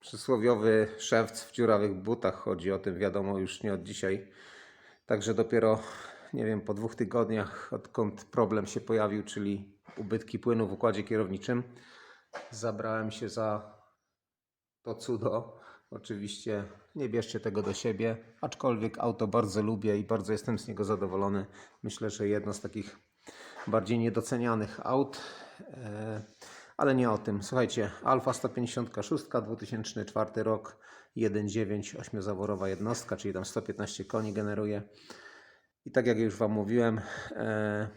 Przysłowiowy szewc w dziurawych butach chodzi o tym, wiadomo, już nie od dzisiaj. Także dopiero, nie wiem, po dwóch tygodniach, odkąd problem się pojawił, czyli ubytki płynu w układzie kierowniczym, zabrałem się za to cudo. Oczywiście nie bierzcie tego do siebie, aczkolwiek auto bardzo lubię i bardzo jestem z niego zadowolony. Myślę, że jedno z takich bardziej niedocenianych aut, e, ale nie o tym. Słuchajcie, Alfa 156, 2004 rok, 1.9, 8-zaworowa jednostka, czyli tam 115 koni generuje. I tak jak już Wam mówiłem, e,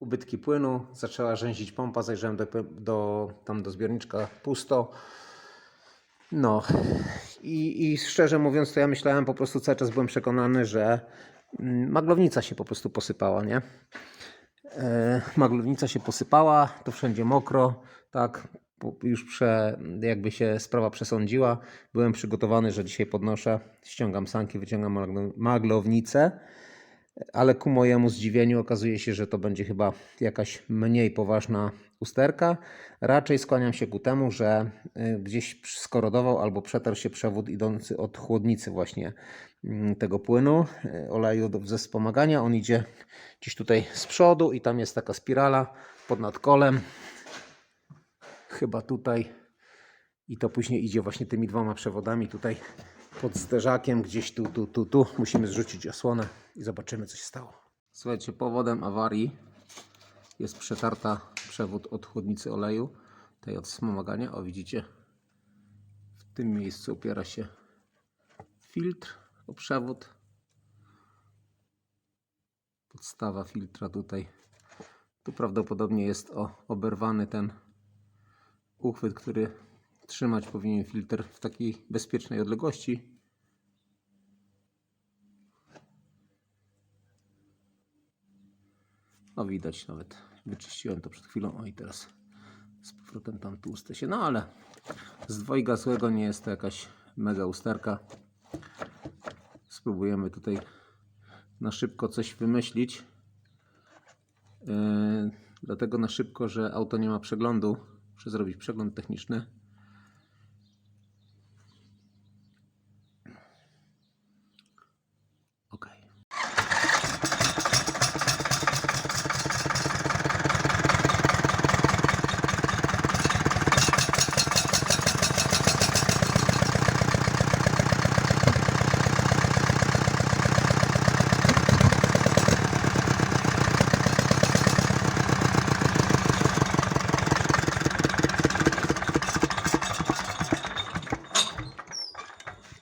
ubytki płynu, zaczęła rzęzić pompa, zajrzałem do, do, tam do zbiorniczka pusto. No i, i szczerze mówiąc, to ja myślałem po prostu cały czas byłem przekonany, że mm, maglownica się po prostu posypała, nie? E, maglownica się posypała, to wszędzie mokro, tak, już prze, jakby się sprawa przesądziła. Byłem przygotowany, że dzisiaj podnoszę, ściągam sanki, wyciągam maglo- maglownicę, ale ku mojemu zdziwieniu okazuje się, że to będzie chyba jakaś mniej poważna usterka. Raczej skłaniam się ku temu, że y, gdzieś skorodował albo przetarł się przewód idący od chłodnicy właśnie mm, tego płynu, y, oleju ze wspomagania. On idzie gdzieś tutaj z przodu i tam jest taka spirala pod nadkolem. Chyba tutaj. I to później idzie właśnie tymi dwoma przewodami tutaj pod zderzakiem, gdzieś tu, tu, tu, tu. Musimy zrzucić osłonę i zobaczymy, co się stało. Słuchajcie, powodem awarii jest przetarta przewód od chłodnicy oleju, tej od wspomagania. O, widzicie, w tym miejscu opiera się filtr o przewód. Podstawa filtra tutaj. Tu prawdopodobnie jest o, oberwany ten uchwyt, który trzymać powinien filtr w takiej bezpiecznej odległości. No widać nawet. Wyczyściłem to przed chwilą. O i teraz z powrotem tam tłuste się. No ale z dwojga złego nie jest to jakaś mega usterka. Spróbujemy tutaj na szybko coś wymyślić. Yy, dlatego na szybko, że auto nie ma przeglądu. Muszę zrobić przegląd techniczny.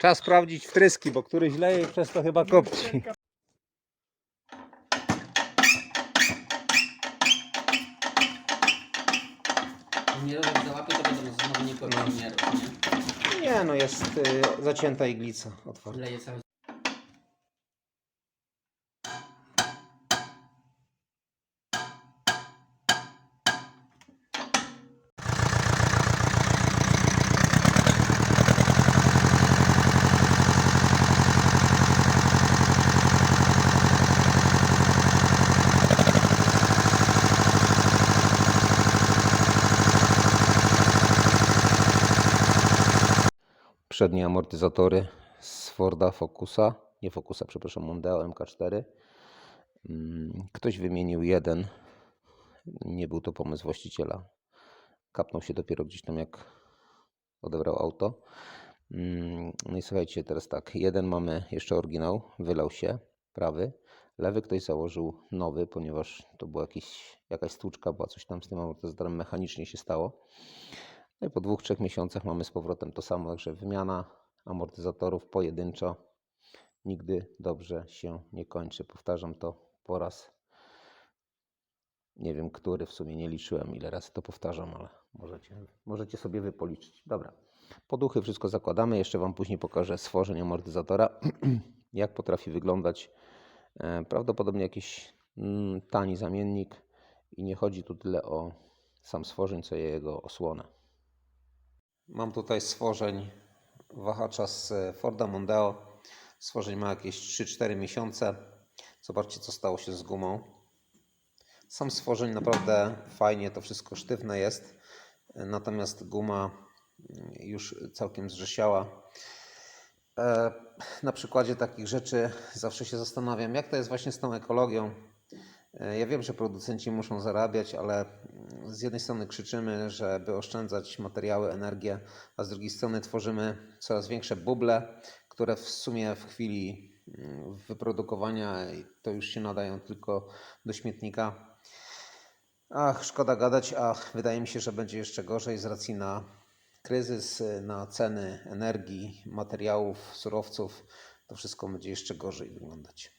Trzeba sprawdzić wtryski, bo któryś leje i przez to chyba kopci. Nie jak załapie, to będą znowu nie pominierów, nie? Nie no, jest y, zacięta iglica otwarta. Leje cały Przednie amortyzatory z Forda Focusa, nie Focusa, przepraszam, Mondeo MK4. Mm, Ktoś wymienił jeden, nie był to pomysł właściciela. Kapnął się dopiero gdzieś tam jak odebrał auto. Mm, No i słuchajcie, teraz tak, jeden mamy jeszcze oryginał, wylał się, prawy. Lewy ktoś założył nowy, ponieważ to była jakiś, jakaś stłuczka, była coś tam z tym amortyzatorem mechanicznie się stało. No i po dwóch, trzech miesiącach mamy z powrotem to samo, także wymiana amortyzatorów pojedynczo nigdy dobrze się nie kończy. Powtarzam to po raz nie wiem, który w sumie nie liczyłem, ile razy to powtarzam, ale możecie, możecie sobie wy policzyć. Dobra, poduchy wszystko zakładamy. Jeszcze Wam później pokażę stworzenie amortyzatora, jak potrafi wyglądać. E, Prawdopodobnie jakiś mm, tani zamiennik i nie chodzi tu tyle o sam stworzeń, co jego osłonę. Mam tutaj stworzeń wahacza z e, Forda Mondeo. Stworzeń ma jakieś 3-4 miesiące. Zobaczcie, co stało się z gumą. Sam stworzeń naprawdę fajnie, to wszystko sztywne jest. E, Natomiast guma już całkiem zrzesiała. E, Na przykładzie takich rzeczy zawsze się zastanawiam, jak to jest właśnie z tą ekologią. E, Ja wiem, że producenci muszą zarabiać, ale z jednej strony krzyczymy, żeby oszczędzać materiały, energię, a z drugiej strony tworzymy coraz większe buble, które w sumie w chwili mm, wyprodukowania to już się nadają tylko do śmietnika. Ach, szkoda gadać, a wydaje mi się, że będzie jeszcze gorzej z racji na kryzys, na ceny energii, materiałów, surowców. To wszystko będzie jeszcze gorzej wyglądać.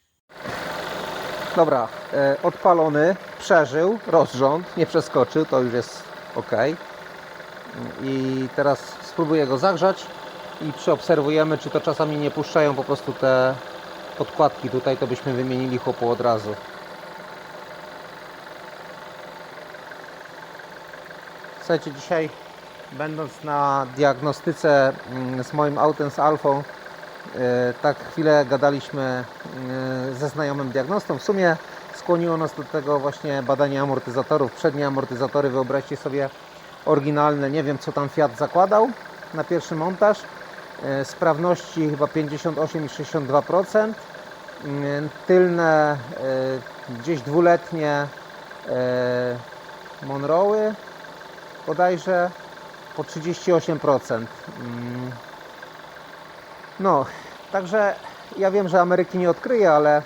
Dobra, e, odpalony, przeżył rozrząd, nie przeskoczył, to już jest ok. I teraz spróbuję go zagrzać i przeobserwujemy, czy to czasami nie puszczają po prostu te podkładki tutaj, to byśmy wymienili chłopu od razu. Słuchajcie, dzisiaj będąc na diagnostyce mm, z moim autem z Alfą, tak chwilę gadaliśmy e, ze znajomym diagnostą. W sumie skłoniło nas do tego właśnie badanie amortyzatorów. Przednie amortyzatory, wyobraźcie sobie, oryginalne. Nie wiem, co tam Fiat zakładał na pierwszy montaż. E, Sprawności chyba 58,62%. Mm, Tylne e, gdzieś dwuletnie e, Monroły bodajże po 38%. No, także ja wiem, że Ameryki nie odkryje, ale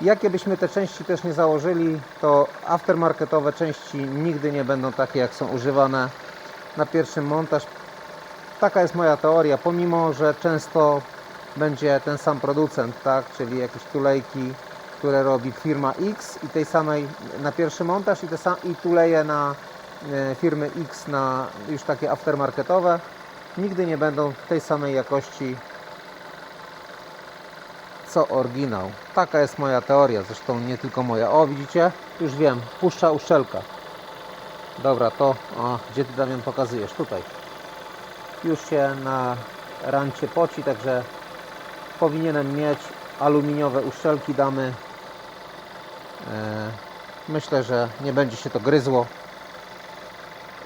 jakie byśmy te części też nie założyli, to aftermarketowe części nigdy nie będą takie, jak są używane na pierwszy montaż. Taka jest moja teoria, pomimo, że często będzie ten sam producent, tak, czyli jakieś tulejki, które robi firma X i tej samej na pierwszy montaż i, te sam, i tuleje na e, firmy X na już takie aftermarketowe nigdy nie będą tej samej jakości co oryginał. Taka jest moja teoria, zresztą nie tylko moja. O, widzicie? Już wiem, puszcza uszczelka. Dobra, to o, gdzie ty Damian pokazujesz? Tutaj. Już się na rancie poci, także powinienem mieć aluminiowe uszczelki damy. E, myślę, że nie będzie się to gryzło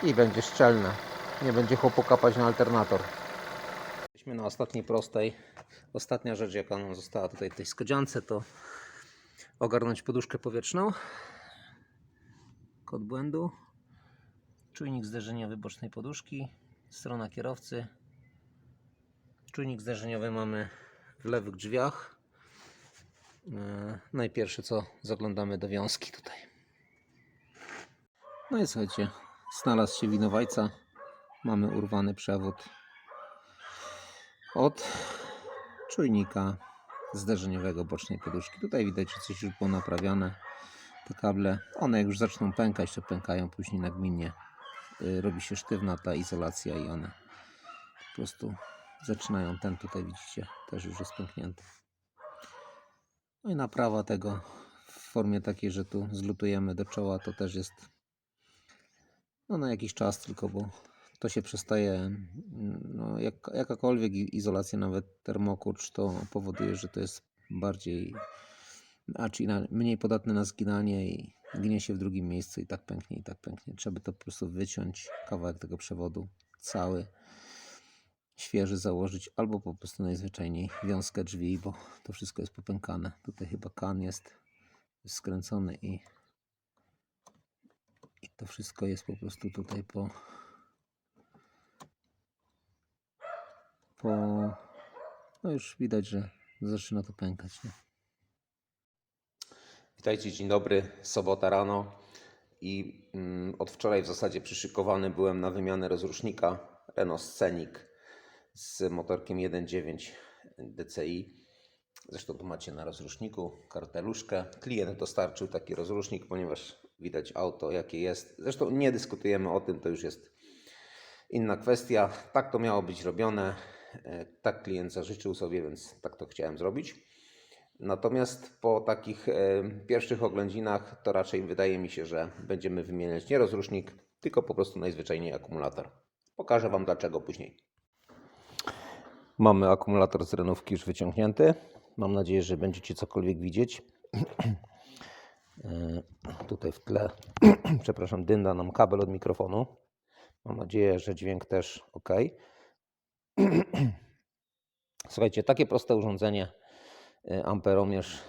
i będzie szczelne. Nie będzie chłopu kapać na alternator. Jesteśmy na ostatniej prostej. Ostatnia rzecz, jaka nam została tutaj w tej skodziance, to ogarnąć poduszkę powietrzną. Kod błędu. Czujnik zderzeniowy bocznej poduszki. Strona kierowcy. Czujnik zderzeniowy mamy w lewych drzwiach. E, Najpierwsze co zaglądamy do wiązki tutaj. No i słuchajcie, znalazł się winowajca. Mamy urwany przewód od czujnika zderzeniowego bocznej poduszki. Tutaj widać, że coś już było naprawiane. Te kable, one jak już zaczną pękać, to pękają później nagminnie. Y, Robi się sztywna ta izolacja i one po prostu zaczynają. Ten tutaj widzicie, też już jest pęknięty. No i naprawa tego w formie takiej, że tu zlutujemy do czoła, to też jest no na jakiś czas tylko, bo to się przestaje, no jak, jakakolwiek izolacja, nawet termokurcz, to powoduje, że to jest bardziej, a czyli na, mniej podatne na zginanie i gnie się w drugim miejscu i tak pęknie, i tak pęknie. Trzeba to po prostu wyciąć kawałek tego przewodu, cały, świeży założyć, albo po prostu najzwyczajniej wiązkę drzwi, bo to wszystko jest popękane. Tutaj chyba kan jest skręcony i i to wszystko jest po prostu tutaj po po no już widać, że zaczyna to pękać. Nie? Witajcie, dzień dobry. Sobota rano i mm, od wczoraj w zasadzie przyszykowany byłem na wymianę rozrusznika Renault Scenic z motorkiem 1.9 DCI. Zresztą tu macie na rozruszniku karteluszkę. Klient dostarczył taki rozrusznik, ponieważ widać auto jakie jest. Zresztą nie dyskutujemy o tym, to już jest inna kwestia. Tak to miało być robione. E, Tak klient zażyczył sobie, więc tak to chciałem zrobić. Natomiast po takich e, pierwszych oględzinach to raczej wydaje mi się, że będziemy wymieniać nie rozrusznik, tylko po prostu najzwyczajniej akumulator. Pokażę Wam dlaczego później. Mamy akumulator z renówki już wyciągnięty. Mam nadzieję, że będziecie cokolwiek widzieć. E, Tutaj w tle, przepraszam, dynda nam kabel od mikrofonu. Mam nadzieję, że dźwięk też ok. Słuchajcie, takie proste urządzenie, y, amperomierz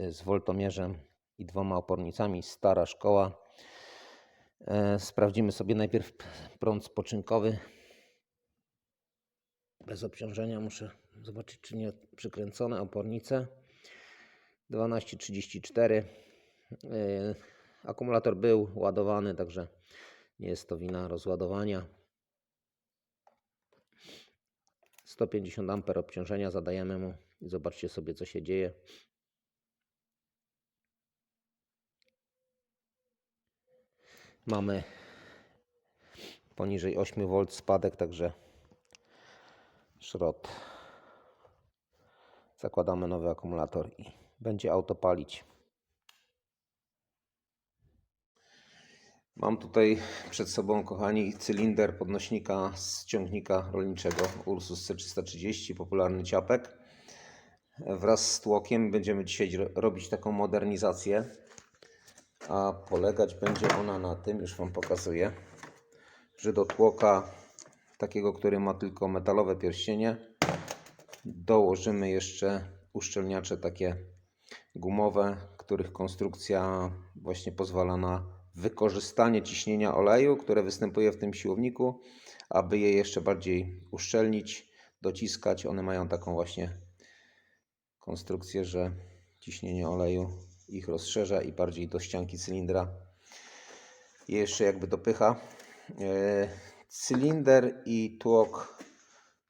y, z woltomierzem i dwoma opornicami, stara szkoła. E, Sprawdzimy sobie najpierw prąd spoczynkowy. Bez obciążenia muszę zobaczyć, czy nie przykręcone opornice. 12.34. Yy, Akumulator był ładowany, także nie jest to wina rozładowania. 150 A obciążenia zadajemy mu i zobaczcie sobie, co się dzieje. Mamy poniżej 8 V spadek, także szrot. Zakładamy nowy akumulator i będzie auto palić. Mam tutaj przed sobą, kochani, cylinder podnośnika z ciągnika rolniczego Ursus C330, popularny ciapek. Wraz z tłokiem będziemy dzisiaj ro- robić taką modernizację, a polegać będzie ona na tym, już Wam pokazuję, że do tłoka takiego, który ma tylko metalowe pierścienie, dołożymy jeszcze uszczelniacze takie gumowe, których konstrukcja właśnie pozwala na wykorzystanie ciśnienia oleju, które występuje w tym siłowniku, aby je jeszcze bardziej uszczelnić, dociskać. One mają taką właśnie konstrukcję, że ciśnienie oleju ich rozszerza i bardziej do ścianki cylindra je jeszcze jakby dopycha. E, Cylinder i tłok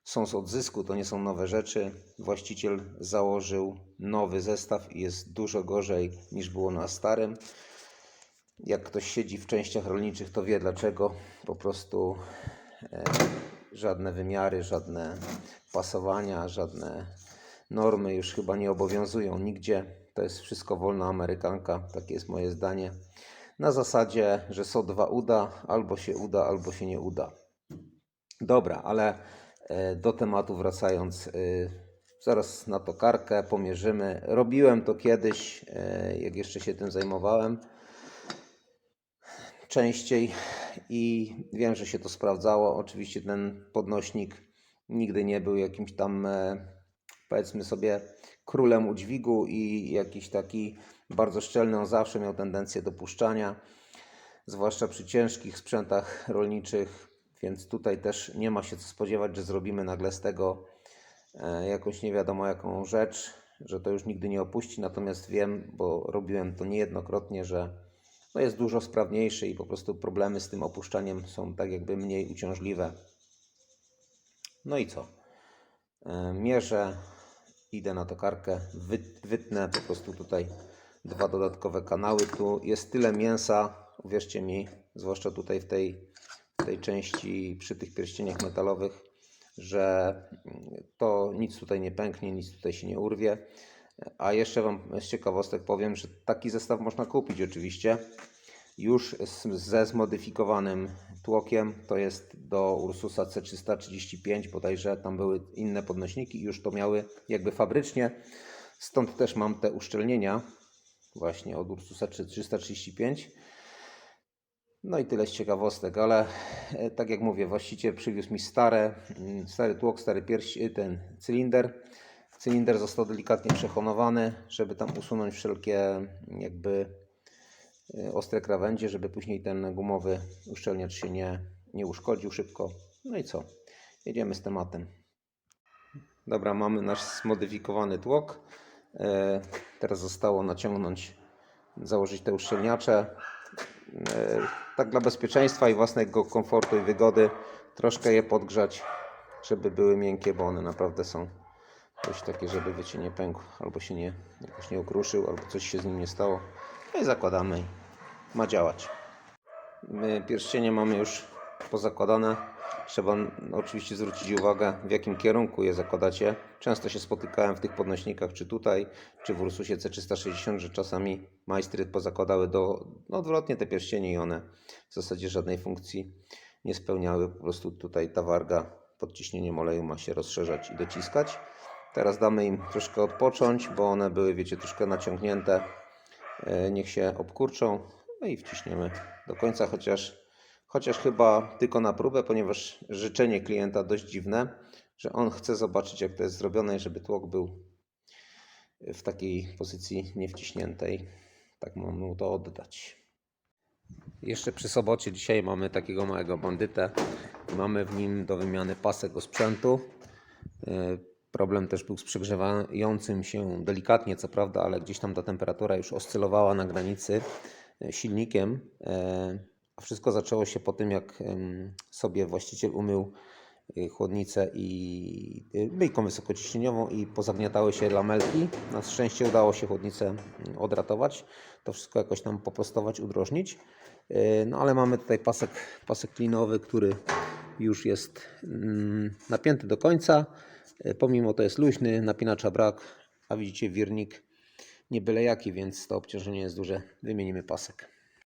są z odzysku, to nie są nowe rzeczy. Właściciel założył nowy zestaw i jest dużo gorzej niż było na starym. Jak ktoś siedzi w częściach rolniczych, to wie dlaczego. Po prostu e, żadne wymiary, żadne pasowania, żadne normy już chyba nie obowiązują nigdzie. To jest wszystko wolna amerykanka, takie jest moje zdanie. Na zasadzie, że so dwa uda, albo się uda, albo się nie uda. Dobra, ale e, do tematu wracając, e, zaraz na tokarkę pomierzymy. Robiłem to kiedyś, jak jeszcze się tym zajmowałem częściej i wiem, że się to sprawdzało. Oczywiście ten podnośnik nigdy nie był jakimś tam, e, powiedzmy sobie, królem udźwigu i jakiś taki bardzo szczelny. On zawsze miał tendencję do puszczania, zwłaszcza przy ciężkich sprzętach rolniczych, więc tutaj też nie ma się co spodziewać, że zrobimy nagle z tego e, jakąś nie wiadomo jaką rzecz, że to już nigdy nie opuści. Natomiast wiem, bo robiłem to niejednokrotnie, że no jest dużo sprawniejszy i po prostu problemy z tym opuszczaniem są tak jakby mniej uciążliwe. No i co? E, Mierzę, idę na tokarkę, wy- wytnę po prostu tutaj dwa dodatkowe kanały. Tu jest tyle mięsa, uwierzcie mi, zwłaszcza tutaj w tej, w tej części przy tych pierścieniach metalowych, że to nic tutaj nie pęknie, nic tutaj się nie urwie. A jeszcze Wam z ciekawostek powiem, że taki zestaw można kupić oczywiście już ze zmodyfikowanym tłokiem. To jest do Ursusa C335, bodajże tam były inne podnośniki i już to miały jakby fabrycznie. Stąd też mam te uszczelnienia właśnie od Ursusa C335. No i tyle z ciekawostek, ale e, tak jak mówię, właściciel przywiózł mi stare, mm, stary tłok, stary pierś, ten cylinder. Cylinder został delikatnie przehonowany, żeby tam usunąć wszelkie jakby y, ostre krawędzie, żeby później ten gumowy uszczelniacz się nie, nie uszkodził szybko. No i co? Jedziemy z tematem. Dobra, mamy nasz zmodyfikowany tłok. E, Teraz zostało naciągnąć, założyć te uszczelniacze. E, Tak dla bezpieczeństwa i własnego komfortu i wygody troszkę je podgrzać, żeby były miękkie, bo one naprawdę są dość takie, żeby wiecie, nie pękł, albo się nie, jakoś nie ukruszył, albo coś się z nim nie stało. No i zakładamy ma działać. My pierścienie mamy już pozakładane. Trzeba oczywiście zwrócić uwagę, w jakim kierunku je zakładacie. Często się spotykałem w tych podnośnikach, czy tutaj, czy w Ursusie C360, że czasami majstry pozakładały do, no odwrotnie te pierścienie i one w zasadzie żadnej funkcji nie spełniały. Po prostu tutaj ta warga pod ciśnieniem oleju ma się rozszerzać i dociskać. Teraz damy im troszkę odpocząć, bo one były, wiecie, troszkę naciągnięte. E, Niech się obkurczą, no i wciśniemy do końca, chociaż chociaż chyba tylko na próbę, ponieważ życzenie klienta dość dziwne, że on chce zobaczyć jak to jest zrobione żeby tłok był w takiej pozycji niewciśniętej. Tak mam mu to oddać. Jeszcze przy sobocie dzisiaj mamy takiego małego bandytę. Mamy w nim do wymiany pasek osprzętu. E, Problem też był z przegrzewającym się delikatnie, co prawda, ale gdzieś tam ta temperatura już oscylowała na granicy e, silnikiem. E, A wszystko zaczęło się po tym, jak sobie właściciel umył y, chłodnicę i myjką wysokociśnieniową i pozagniatały się lamelki. Na szczęście udało się chłodnicę mm, odratować. To wszystko jakoś tam poprostować, udrożnić. No ale mamy tutaj pasek, pasek klinowy, który już jest mm, napięty do końca. Y, Pomimo to jest luźny, napinacza brak, a widzicie wirnik nie byle jaki, więc to obciążenie jest duże. Wymienimy pasek.